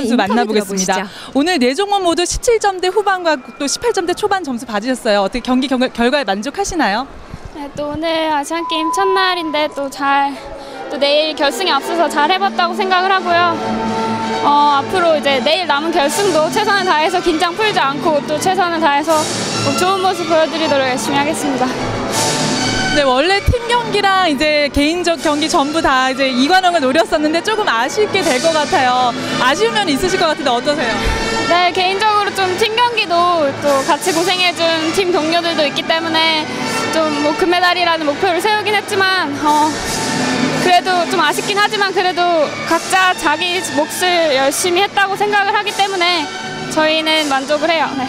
선수 만나보겠습니다. 들어보시죠. 오늘 네 종목 모두 17점대 후반과 또 18점대 초반 점수 받으셨어요. 어떻게 경기 경, 결과에 만족하시나요? 네, 또 오늘 아시안 게임 첫날인데 또 잘 또 내일 결승에 앞서서 잘 해봤다고 생각을 하고요. 어, 앞으로 이제 내일 남은 결승도 최선을 다해서 긴장 풀지 않고 또 최선을 다해서 꼭 좋은 모습 보여드리도록 열심히 하겠습니다. 네, 원래 팀 경기랑 이제 개인적 경기 전부 다 이제 이관왕을 노렸었는데 조금 아쉽게 될 것 같아요. 아쉬운 면이 있으실 것 같은데 어떠세요? 네, 개인적으로 좀 팀 경기도 또 같이 고생해준 팀 동료들도 있기 때문에 좀 뭐 금메달이라는 목표를 세우긴 했지만 어, 그래도 좀 아쉽긴 하지만 그래도 각자 자기 몫을 열심히 했다고 생각을 하기 때문에 저희는 만족을 해요. 네.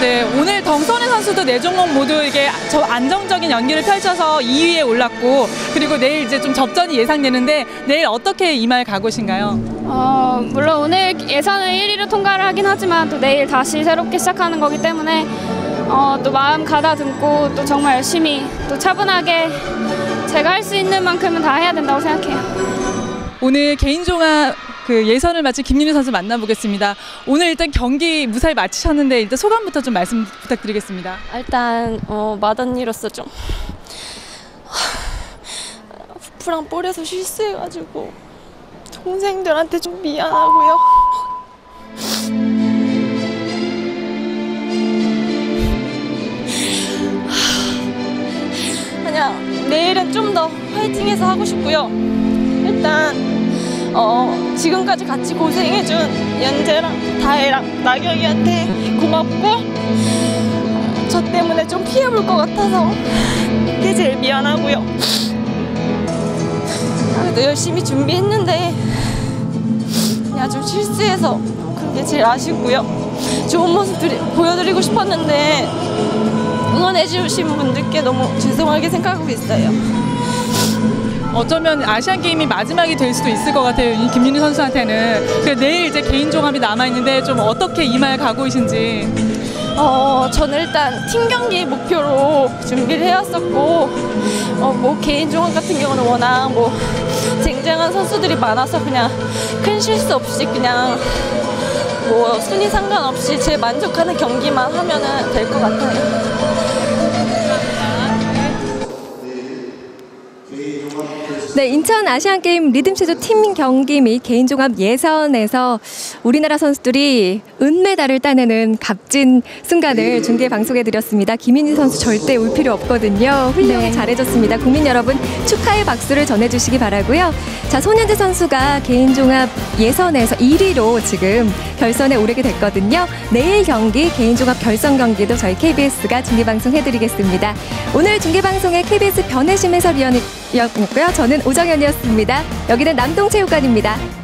네, 오늘 덩선희 선수도 네 종목 모두 이게 저 안정적인 연기를 펼쳐서 2위에 올랐고 그리고 내일 이제 좀 접전이 예상되는데 내일 어떻게 임할 각오신가요? 어, 물론 오늘 예선을 1위로 통과를 하긴 하지만 또 내일 다시 새롭게 시작하는 거기 때문에 어, 또 마음 가다듬고 또 정말 열심히 또 차분하게 제가 할 수 있는 만큼은 다 해야 된다고 생각해요. 오늘 개인 종합 그 예선을 마친 김민우 선수 만나보겠습니다. 오늘 일단 경기 무사히 마치셨는데 일단 소감부터 좀 말씀 부탁드리겠습니다. 일단 어, 마단이로서 좀 후프랑 볼에서 실수해가지고 동생들한테 좀 미안하고요. 그냥 내일은 좀 더 화이팅해서 하고 싶고요. 일단 어, 지금까지 같이 고생해준 연재랑 다혜랑 나경이한테 고맙고 저 때문에 좀 피해볼 것 같아서 그게 제일 미안하고요. 그래도 열심히 준비했는데 그냥 좀 실수해서 그게 제일 아쉽고요. 좋은 모습 드리, 보여드리고 싶었는데 응원해주신 분들께 너무 죄송하게 생각하고 있어요. 어쩌면 아시안 게임이 마지막이 될 수도 있을 것 같아요. 이 김민우 선수한테는. 그 내일 이제 개인 종합이 남아 있는데 좀 어떻게 임할 각오이신지. 어, 저는 일단 팀 경기 목표로 준비를 해왔었고, 어, 뭐 개인 종합 같은 경우는 워낙 뭐 쟁쟁한 선수들이 많아서 그냥 큰 실수 없이 그냥 뭐 순위 상관없이 제 만족하는 경기만 하면은 될 것 같아요. 네, 인천 아시안 게임 리듬 체조 팀 경기 및 개인 종합 예선에서 우리나라 선수들이 은메달을 따내는 값진 순간을 중계 방송해 드렸습니다. 김인희 선수 절대 울 필요 없거든요. 훌륭히 네. 잘해줬습니다. 국민 여러분 축하의 박수를 전해주시기 바라고요. 자, 손현재 선수가 개인 종합 예선에서 1위로 지금 결선에 오르게 됐거든요. 내일 경기 개인 종합 결선 경기도 저희 KBS가 중계 방송해 드리겠습니다. 오늘 중계 방송의 KBS 변혜심 해설위원 이었고요. 저는 오정현이었습니다. 여기는 남동체육관입니다.